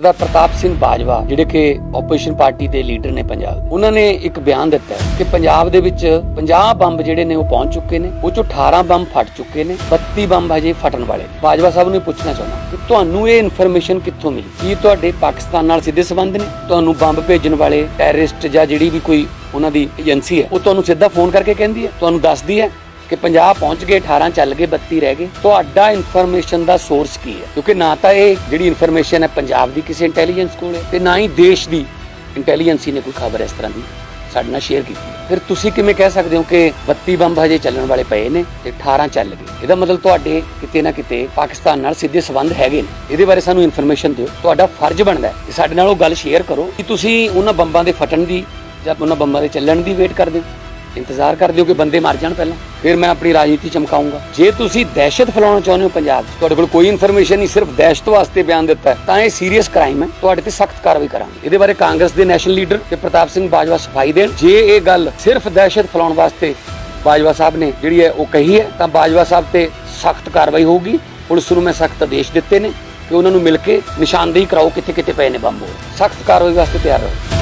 ਸਰਦਾਰ ਪ੍ਰਤਾਪ ਸਿੰਘ ਬਾਜਵਾ, ਜਿਹੜੇ ਕਿ opposition party ਦੇ ਲੀਡਰ ਨੇ ਪੰਜਾਬ ਉਹਨਾਂ ਨੇ ਇੱਕ ਬਿਆਨ ਦਿੱਤਾ ਕਿ ਪੰਜਾਬ ਦੇ ਵਿੱਚ 50 ਬੰਬ ਜਿਹੜੇ ਨੇ ਉਹ ਪਹੁੰਚ ਚੁੱਕੇ ਨੇ, ਉਹ ਚੋਂ 18 ਬੰਬ ਫਟ ਚੁੱਕੇ ਨੇ 32 ਬੰਬ ਹਜੇ ਫਟਣ ਵਾਲੇ ਨੇ। ਬਾਜਵਾ ਸਾਹਿਬ ਨੂੰ ਪੁੱਛਣਾ ਚਾਹੁੰਦਾ ਕਿ ਤੁਹਾਨੂੰ ਇਹ ਇਨਫੋਰਮੇਸ਼ਨ ਕਿੱਥੋਂ ਮਿਲੀ? ਕੀ ਤੁਹਾਡੇ ਪਾਕਿਸਤਾਨ ਨਾਲ ਸਿੱਧੇ ਸੰਬੰਧ ਨੇ? ਤੁਹਾਨੂੰ ਬੰਬ ਭੇਜਣ ਵਾਲੇ ਟੈਰਰਿਸਟ ਜਾਂ ਜਿਹੜੀ ਵੀ ਕੋਈ ਉਹਨਾਂ ਦੀ ਏਜੰਸੀ ਹੈ, ਉਹ ਤੁਹਾਨੂੰ ਸਿੱਧਾ ਫੋਨ ਕਰਕੇ ਕਹਿੰਦੀ ਹੈ? ਤੁਹਾਨੂੰ ਦੱਸਦੀ ਹੈ ਕਿ 50 ਪਹੁੰਚ ਗਏ 18 ਚੱਲ ਗਏ 32 ਰਹਿ ਗਏ। ਤੁਹਾਡਾ ਇਨਫੋਰਮੇਸ਼ਨ ਦਾ ਸੋਰਸ ਕੀ ਹੈ? ਕਿਉਂਕਿ ਨਾ ਤਾਂ ਇਹ ਜਿਹੜੀ ਇਨਫੋਰਮੇਸ਼ਨ ਹੈ ਪੰਜਾਬ ਦੀ ਕਿਸੇ ਇੰਟੈਲੀਜੈਂਸ ਕੋਲ ਹੈ ਤੇ ਨਾ ਹੀ ਦੇਸ਼ ਦੀ ਇੰਟੈਲੀਜੈਂਸੀ ਨੇ ਕੋਈ ਖਬਰ ਇਸ ਤਰ੍ਹਾਂ ਦੀ। ਸਾਡੇ ਨਾਲ ਸ਼ੇਅਰ ਕੀਤੀ ਫਿਰ ਤੁਸੀਂ ਕਿਵੇਂ ਕਹਿ ਸਕਦੇ ਹੋ ਕਿ 32 ਬੰਬ ਹਜੇ ਚੱਲਣ ਵਾਲੇ ਪਏ ਨੇ ਤੇ 18 ਚੱਲ ਗਏ? ਇਹਦਾ ਮਤਲਬ ਤੁਹਾਡੇ ਕਿਤੇ ਨਾ ਕਿਤੇ ਪਾਕਿਸਤਾਨ ਨਾਲ ਸਿੱਧੇ ਸੰਬੰਧ ਹੈਗੇ ਨੇ। ਇਹਦੇ ਬਾਰੇ ਸਾਨੂੰ ਇਨਫੋਰਮੇਸ਼ਨ ਦਿਓ। ਤੁਹਾਡਾ ਫਰਜ਼ ਬਣਦਾ ਹੈ ਕਿ ਸਾਡੇ ਨਾਲ ਉਹ ਗੱਲ ਸ਼ੇਅਰ ਕਰੋ ਕਿ ਤੁਸੀਂ ਉਹਨਾਂ ਬੰਬਾਂ ਦੇ ਫਟਣ ਦੀ ਜਾਂ ਉਹਨਾਂ ਬੰਬਾਂ ਦੇ ਚੱਲਣ ਦੀ ਵੇਟ ਕਰਦੇ ਹੋ। ਇੰਤਜ਼ਾਰ ਕਰਦੇ ਹੋ ਕਿ ਬੰਦੇ ਮਰ ਜਾਣ ਪਹਿਲਾਂ? ਫਿਰ ਮੈਂ ਆਪਣੀ ਰਾਜਨੀਤੀ ਚਮਕਾਉਂਗਾ। ਜੇ ਤੁਸੀਂ ਦਹਿਸ਼ਤ ਫੈਲਾਉਣਾ ਚਾਹੁੰਦੇ ਹੋ ਪੰਜਾਬ 'ਚ, ਤੁਹਾਡੇ ਕੋਲ ਕੋਈ ਇਨਫੋਰਮੇਸ਼ਨ ਨਹੀਂ, ਸਿਰਫ ਦਹਿਸ਼ਤ ਵਾਸਤੇ ਬਿਆਨ ਦਿੱਤਾ ਤਾਂ ਇਹ ਸੀਰੀਅਸ ਕ੍ਰਾਈਮ ਹੈ। ਤੁਹਾਡੇ ਤੇ ਸਖਤ ਕਾਰਵਾਈ ਕਰਾਂਗੇ। ਇਹਦੇ ਬਾਰੇ ਕਾਂਗਰਸ ਦੇ ਨੈਸ਼ਨਲ ਲੀਡਰ ਤੇ ਪ੍ਰਤਾਪ ਸਿੰਘ ਬਾਜਵਾ ਸਫ਼ਾਈ ਦੇਣ। ਜੇ ਇਹ ਗੱਲ ਸਿਰਫ ਦਹਿਸ਼ਤ ਫੈਲਾਉਣ ਵਾਸਤੇ ਬਾਜਵਾ ਸਾਹਿਬ ਨੇ ਜਿਹੜੀ ਹੈ ਉਹ ਕਹੀ ਹੈ, ਤਾਂ ਬਾਜਵਾ ਸਾਹਿਬ ਤੇ ਸਖਤ ਕਾਰਵਾਈ ਹੋਊਗੀ। ਪੁਲਿਸ ਨੂੰ ਮੈਂ ਸਖਤ ਆਦੇਸ਼ ਦਿੱਤੇ ਨੇ ਕਿ ਉਹਨਾਂ ਨੂੰ ਮਿਲ ਕੇ ਨਿਸ਼ਾਨਦੇਹੀ ਕਰਾਓ ਕਿੱਥੇ ਕਿੱਥੇ ਪਏ ਨੇ ਬੰਬ ਸਖਤ ਕਾਰਵਾਈ ਵਾਸਤੇ ਤਿਆਰ ਰਹੋ।